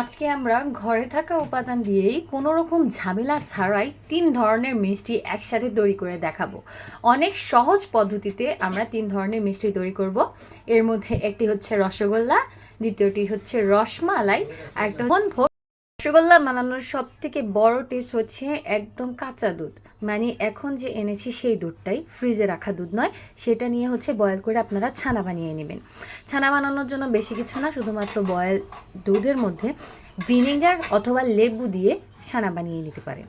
আজকে আমরা ঘরে থাকা উপাদান দিয়েই কোনো রকম ঝামেলা ছাড়াই তিন ধরনের মিষ্টি একসাথে তৈরি করে দেখাবো। অনেক সহজ পদ্ধতিতে আমরা তিন ধরনের মিষ্টি তৈরি করব। এর মধ্যে একটি হচ্ছে রসগোল্লা, দ্বিতীয়টি হচ্ছে রসমালাই একটা ভোগ রসগোল্লা বানানোর সব থেকে বড় টেস্ট হচ্ছে একদম কাঁচা দুধ। মানে এখন যে এনেছি সেই দুধটাই, ফ্রিজে রাখা দুধ নয়, সেটা নিয়ে হচ্ছে বয়েল করে আপনারা ছানা বানিয়ে নেবেন। ছানা বানানোর জন্য বেশি কিছু না, শুধুমাত্র বয়েল দুধের মধ্যে ভিনেগার অথবা লেবু দিয়ে ছানা বানিয়ে নিতে পারেন।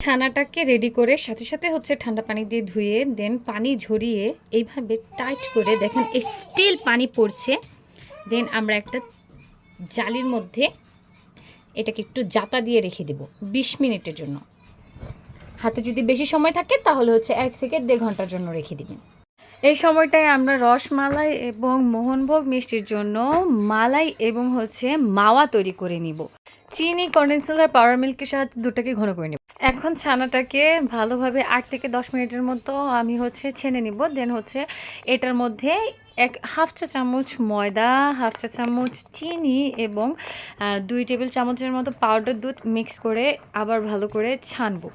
ছানাটাকে রেডি করে সাথে সাথে হচ্ছে ঠান্ডা পানি দিয়ে ধুয়ে দেন পানি ঝরিয়ে এইভাবে টাইট করে দেখেন স্টিল পানি পড়ছে। দেন আমরা একটা জালির মধ্যে এটাকে একটু জাতা দিয়ে রেখে দেব বিশ মিনিটের জন্য। হাতে যদি বেশি সময় থাকে তাহলে হচ্ছে এক থেকে দেড় ঘণ্টার জন্য রেখে দেবেন। এই সময়টায় আমরা রসমালাই এবং মোহনভোগ মিষ্টির জন্য মালাই এবং হচ্ছে মাওয়া তৈরি করে নিব। চিনি কন্ডেন্সার আর পাউডার মিল্কের সাহায্যে দুটাকে ঘন করে নেব। এখন ছানাটাকে ভালোভাবে আট থেকে দশ মিনিটের মতো আমি হচ্ছে ছেনে নিব। দেন হচ্ছে এটার মধ্যে এক হাফ চা চামচ ময়দা, হাফ চা চামচ চিনি এবং দুই টেবিল চামচের মতো পাউডার দুধ মিক্স করে আবার ভালো করে ছানবো।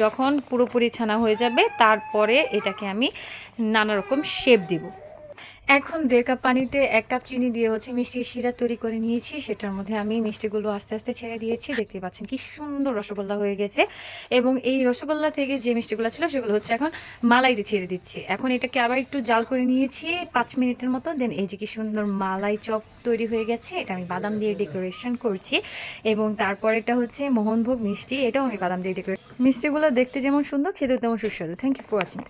যখন পুরোপুরি ছানা হয়ে যাবে, তারপরে এটাকে আমি নানা রকম শেপ দিব। এখন দেড় কাপ পানিতে এক কাপ চিনি দিয়ে হচ্ছে মিষ্টির শিরা তৈরি করে নিয়েছি। সেটার মধ্যে আমি মিষ্টিগুলো আস্তে আস্তে ছেড়ে দিয়েছি। দেখতে পাচ্ছেন কি সুন্দর রসগোল্লা হয়ে গেছে। এবং এই রসগোল্লা থেকে যে মিষ্টিগুলো ছিল, সেগুলো হচ্ছে এখন মালাইতে ছেড়ে দিচ্ছি। এখন এটাকে আবার একটু জাল করে নিয়েছি পাঁচ মিনিটের মতো। দেন এই যে কি সুন্দর মালাই চপ তৈরি হয়ে গেছে, এটা আমি বাদাম দিয়ে ডেকোরেশন করছি। এবং তারপর এটা হচ্ছে মোহনভোগ মিষ্টি, এটাও আমি বাদাম দিয়ে ডেকোরেট মিষ্টিগুলো দেখতে যেমন সুন্দর, খেতেও তেমন সুস্বাদু। Thank you for watching